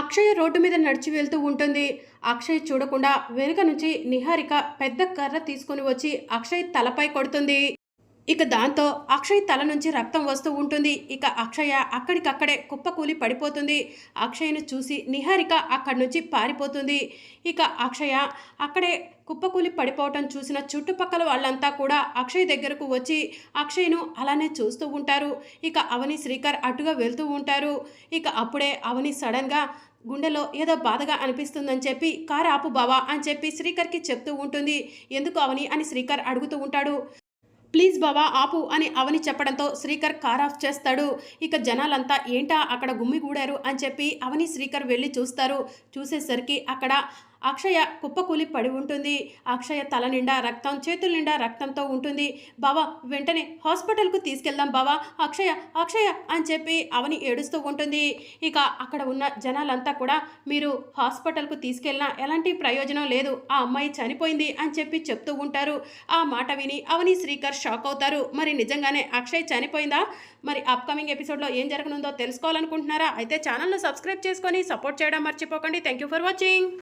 Akshay road మీద నడిచి వెళ్తూ ఉంటుంది. అక్షయ్ చూడకుండా వెనుక నుంచి నిహారిక పెద్ద కర్ర తీసుకొని వచ్చి అక్షయ్ తలపై కొడుతుంది. ఇక దాంతో అక్షయ్ తల నుంచి రక్తం వస్తూ ఉంటుంది. ఇక అక్షయ అక్కడికక్కడే కుప్పకూలి పడిపోతుంది. అక్షయ్ను చూసి నిహారిక అక్కడి నుంచి పారిపోతుంది. ఇక అక్షయ అక్కడే కుప్పకూలి పడిపోవటం చూసిన చుట్టుపక్కల వాళ్ళంతా కూడా అక్షయ్ దగ్గరకు వచ్చి అక్షయ్ను అలానే చూస్తూ ఉంటారు. ఇక అవని శ్రీకర్ అటుగా వెళ్తూ ఉంటారు. ఇక అప్పుడే అవని సడన్గా గుండెలో ఏదో బాధగా అనిపిస్తుందని చెప్పి కారు ఆపు బావా అని చెప్పి శ్రీకర్కి చెప్తూ ఉంటుంది. ఎందుకు అవని? అని శ్రీకర్ అడుగుతూ ఉంటాడు. ప్లీజ్ బాబా ఆపు అని అవని చెప్పడంతో శ్రీకర్ కార్ ఆఫ్ చేస్తాడు. ఇక జనాలంతా ఏంటా అక్కడ గుమ్మిగూడారు అని చెప్పి అవని శ్రీకర్ వెళ్ళి చూస్తారు. చూసేసరికి అక్కడ అక్షయ కుప్పకూలి పడి ఉంటుంది. అక్షయ తల నిండా రక్తం చేతుల నిండా రక్తంతో ఉంటుంది. బావా వెంటనే హాస్పిటల్కు తీసుకెళ్దాం బావా. అక్షయ అక్షయ అని చెప్పి అవని ఏడుస్తూ ఉంటుంది. ఇక అక్కడ ఉన్న జనాలంతా కూడా మీరు హాస్పిటల్కు తీసుకెళ్ళినా ఎలాంటి ప్రయోజనం లేదు. ఆ అమ్మాయి చనిపోయింది అని చెప్పి చెప్తూ ఉంటారు. ఆ మాట విని అవని శ్రీకర్ షాక్ అవుతారు. మరి నిజంగానే అక్షయ్ చనిపోయిందా? మరి అప్కమింగ్ ఎపిసోడ్లో ఏం జరగనుందో తెలుసుకోవాలనుకుంటున్నారా? అయితే ఛానల్ను సబ్స్క్రైబ్ చేసుకొని సపోర్ట్ చేయడం మర్చిపోకండి. Thank you for watching.